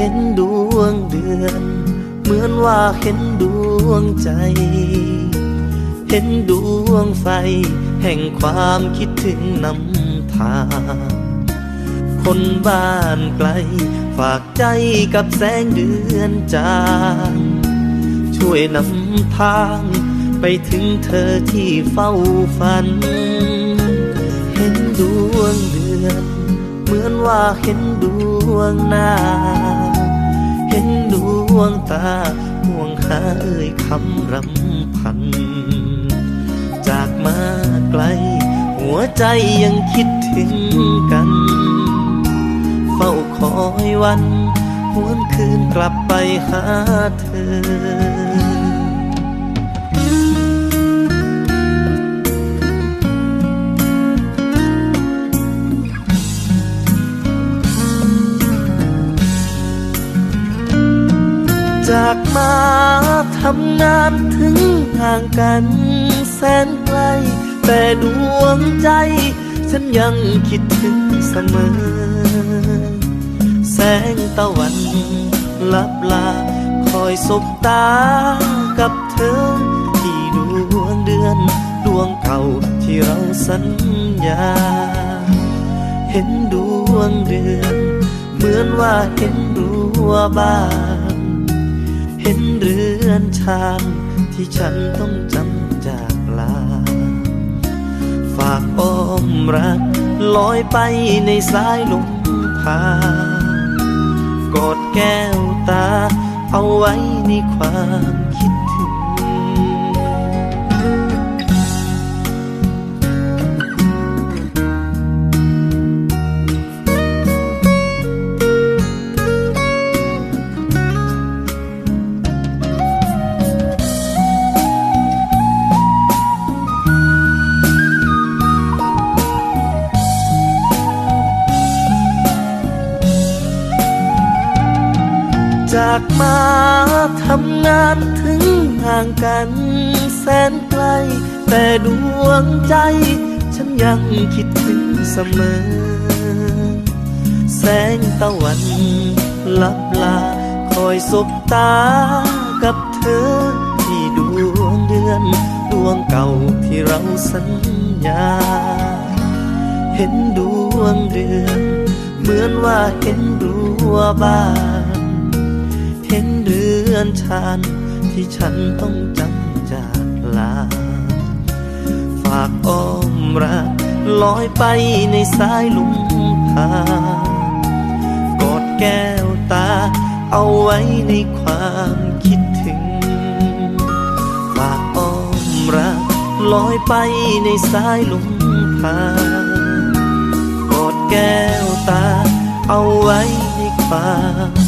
เห็นดวงเดือน เหมือนว่าเห็นดวงใจ เห็นดวงไฟ แห่งความคิดถึงนำทางคนบ้านไกล ฝากใจกับแสงเดือนจางช่วยนำทาง ไปถึงเธอที่เฝ้าฝัน เห็นดวงเดือน เหมือนว่าเห็นดวงหน้า วงตาห่วงหาเอ่ยคำรำพัน จากมาไกล หัวใจยังคิดถึงกัน เฝ้าคอยวันหวนคืนกลับไปหาเธอ จากมาทำงานถึงห่างกันแสนไกล แต่ดวงใจ ฉันยังคิดถึงเสมอ แสงตะวันลับลา คอยสบตากับเธอ ที่ดวงเดือน ดวงเก่าที่เราสัญญา เห็นดวงเดือน เหมือนว่าเห็นรัวบ้าน ห็นเรือนชานที่ฉันต้องจำจากลา ฝากอ้อมรักลอยไปในสายลมพากอดแก้วตาเอาไว้ในความ จากมาทำงานถึงห่างกันแสนไกล แต่ดวงใจ ฉันยังคิดถึงเสมอ แสงตะวันลับลา คอยสบตากับเธอ ที่ดวงเดือน ดวงเก่าที่เราสัญญา เห็นดวงเดือน เหมือนว่าเห็นรัวบ้าน อนชานที่ฉันต้องจำจากลา ฝากอ้อมรักลอยไปในสายลุมพากอดแก้วตา เอาไว้ในความคิดถึง ฝากอ้อมรักลอยไปในสายลุมพากอดแก้วตา เอาไว้ในความ